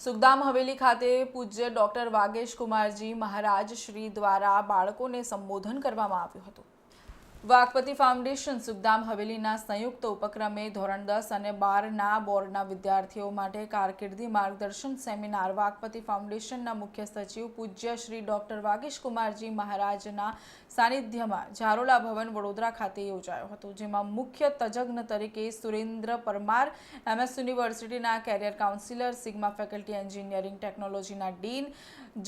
સુગદામ હવેલી ખાતે પૂજ્ય ડોક્ટર વાગેશ કુમારજી મહારાજ શ્રી દ્વારા બાળકોને સંબોધન કરવામાં આવ્યું હતું. વાઘપતિ ફાઉન્ડેશન સુખધામ હવેલીના સંયુક્ત ઉપક્રમે ધોરણ દસ અને બારના બોર્ડના વિદ્યાર્થીઓ માટે કારકિર્દી માર્ગદર્શન સેમિનાર વાઘપતિ ફાઉન્ડેશનના મુખ્ય સચિવ પૂજ્ય શ્રી ડોક્ટર વાગેશ કુમારજી મહારાજના સાનિધ્યમાં ઝારોલા ભવન વડોદરા ખાતે યોજાયો હતો, જેમાં મુખ્ય તજજ્ઞ તરીકે સુરેન્દ્ર પરમાર, એમએસ યુનિવર્સિટીના career counsellor, Sigma faculty engineering ટેકનોલોજીના ડીન,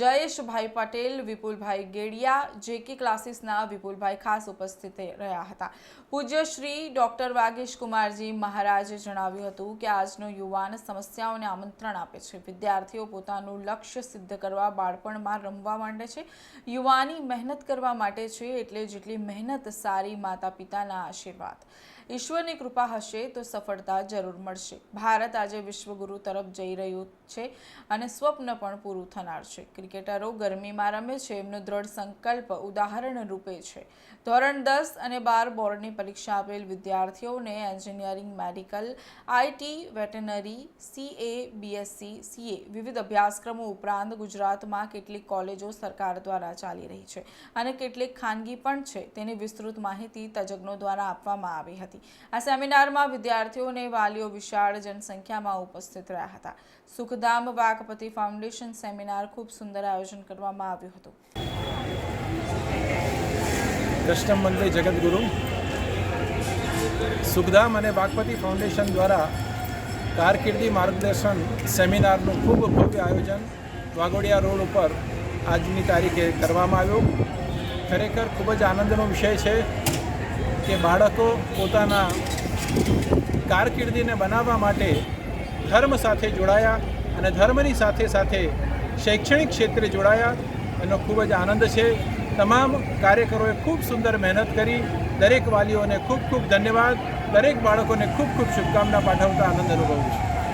જયેશભાઈ પટેલ, વિપુલભાઈ ગેડિયા, જેકે ક્લાસીસના વિપુલભાઈ ખાસ ઉપસ્થિત રહ્યા હતા. પૂજ્ય શ્રી ડોક્ટર વાગેશ કુમારજી મહારાજે જણાવ્યું હતું કે આજનો યુવાન સમસ્યાઓને આમંત્રણ આપે છે. વિદ્યાર્થીઓ પોતાનું લક્ષ્ય સિદ્ધ કરવા, બાળપણમાં રમવા માંડે છે. યુવાની મહેનત કરવા માટે છે એટલે જેટલી મહેનત, સારી માતા પિતાના આશીર્વાદ. ઈશ્વરની કૃપા હશે તો સફળતા જરૂર મળશે. ભારત આજે વિશ્વગુરુ તરફ જઈ રહ્યું છે અને સ્વપ્ન પણ પૂરું થનાર છે. ક્રિકેટરો ગરમીમાં રમે છે, એમનો દ્રઢ સંકલ્પ ઉદાહરણ રૂપે છે. ધોરણ દસ અને બાર બોર્ડની પરીક્ષા આપેલ વિદ્યાર્થીઓને engineering, medical IT veterinary CA BSc CA વિવિધ અભ્યાસક્રમો ઉપરાંત ગુજરાતમાં કેટલીક કોલેજો સરકાર દ્વારા ચાલી રહી છે અને કેટલીક ખાનગી પણ છે. તેની વિસ્તૃત માહિતી તજજ્ઞો દ્વારા આપવામાં આવી હતી. આ સેમિનારમાં વિદ્યાર્થીઓ અને વાલીઓ વિશાળ જનસંખ્યામાં ઉપસ્થિત રહ્યા હતા. સુખધામ વાઘપતિ ફાઉન્ડેશન સેમિનાર ખૂબ સુંદર આયોજન કરવામાં આવ્યું હતું. કૃષ્ણ મંદિર સુખધામ અને વાઘપતિ ફાઉન્ડેશન દ્વારા કારકિર્દી માર્ગદર્શન સેમિનારનું ખૂબ ભવ્ય આયોજન વાઘોડિયા રોડ ઉપર આજની તારીખે કરવામાં આવ્યું. ખરેખર ખૂબ જ આનંદનો વિષય છે. કે બાળકો પોતાના કારકિર્દીને બનાવવા માટે ધર્મ સાથે જોડાયા અને ધર્મની સાથે સાથે શૈક્ષણિક ક્ષેત્રે જોડાયા. એનો ખૂબ જ આનંદ છે. તમામ કાર્યકરોએ ખૂબ સુંદર મહેનત કરી. દરેક વાલીઓને ખૂબ ખૂબ ધન્યવાદ. દરેક બાળકોને ખૂબ ખૂબ શુભકામના પાઠવતા આનંદ અનુભવું છું.